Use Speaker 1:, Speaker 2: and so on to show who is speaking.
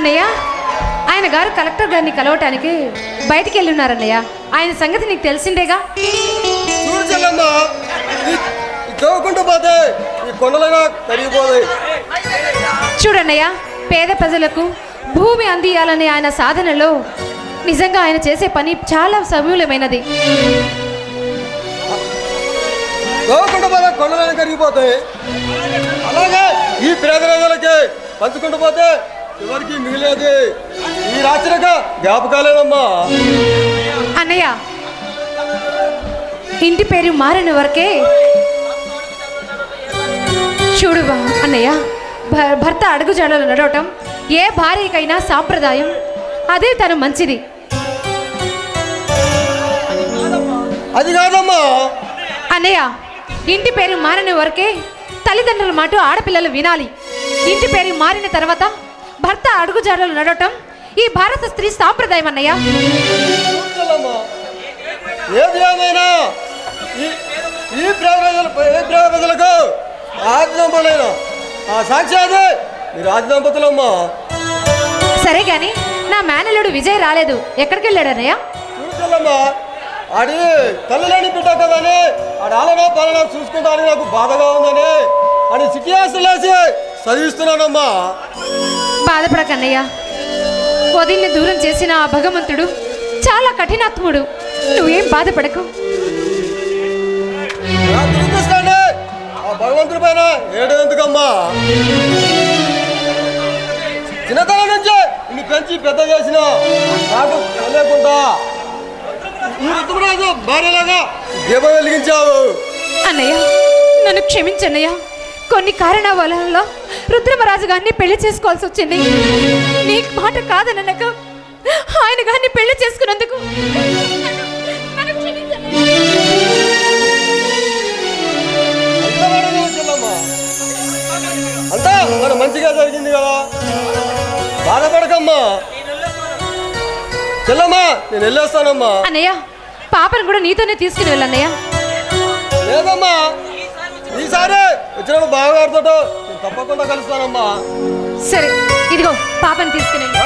Speaker 1: అన్నయ్య. ఆయన గారు కలెక్టర్ గారిని కలవటానికి బయటికి వెళ్ళి ఉన్నారన్నయ్య ఆయన సంగతి నీకు తెలిసిందేగా?
Speaker 2: చూడు చెల్లమ్మ ఈ చదువుకుంటూ పోతే ఈ కొండలైనా కరిగిపోతాయి.
Speaker 1: చూడన్నయ్య పేద ప్రజలకు భూమి అందియాలనే ఆయన సాధనలో నిజంగా ఆయన చేసే పని చాలా సమూలమైనది.
Speaker 2: చదువుకుంటూ పోతే కొండలైనా కరిగిపోతాయి. అలాగే ఈ పేద ప్రజలకి పంచుకుంటూ పోతే ఎవరికి మిగిలేది? ఈ రాత్రిక జ్ఞాపకాలేనమ్మా.
Speaker 1: అన్నయ్య ఇంటి పేరు మారిన వరకే చూడు అన్నయ్య భర్త అడుగు జాడలు నడవటం ఏ భార్యకైనా సాంప్రదాయం అదే తను మంచిది.
Speaker 2: అది కాదమ్మా.
Speaker 1: అన్నయ్య ఇంటి పేరు మారిన వరకే తల్లిదండ్రుల మాట ఆడపిల్లలు వినాలి. ఇంటి పేరు మారిన తర్వాత భర్త అడుగు జాడలు నడవటం ఈ భారత స్త్రీ సాంప్రదాయం అన్నయ్య.
Speaker 2: ఏది ఏమైనా? ఈ ప్రజలకు ఆ
Speaker 1: సరే గాని నా మేనల్లుడు విజయ్ రాలేదు. ఎక్కడికి వెళ్ళాడు అన్నయ్య?
Speaker 2: చూడమ్మా ఆడి తల్లి లేని బిడ్డ కదని ఆడి ఆలనా పాలన చూసుకుంటానని నాకు బాధగా ఉందని అని సిటీ చదివిస్తున్నానమ్మా.
Speaker 1: బాధపడకన్నయ్య. వదిన్ని దూరం చేసిన ఆ భగవంతుడు చాలా కఠినాత్ముడు. నువ్వేం బాధపడకు.
Speaker 2: భగవంతుడి పైన ఏడు ఎందుకమ్మా చిన్నతనం నుంచి ఇన్ని పెంచి పెద్ద చేసిన నాకు తెలియకుండా ఈ ఋతురాజు భార్యలాగా దీపం వెలిగించావు.
Speaker 1: అన్నయ్య నన్ను క్షమించన్నయ్య. కొన్ని కారణాల వల్ల రుద్రమరాజు గారిని పెళ్ళి చేసుకోవాల్సి వచ్చింది. నీ మాట కాదనక ఆయన గారిని పెళ్ళి చేసుకున్నందుకు.
Speaker 2: అంతా మన మంచిగా జరిగింది కదా. బాధపడకమ్మా. చెల్లమ్మా నేను వెళ్ళేస్తానమ్మా.
Speaker 1: అన్నయ్య పాపను కూడా నీతోనే తీసుకుని వెళ్ళన్నయ్య.
Speaker 2: లేదమ్మా. ఈసారి. వచ్చినప్పుడు బావగారితో నేను తప్పకుండా కలుస్తానమ్మా.
Speaker 1: సరే ఇదిగో పాపను తీసుకుని వెళ్ళు.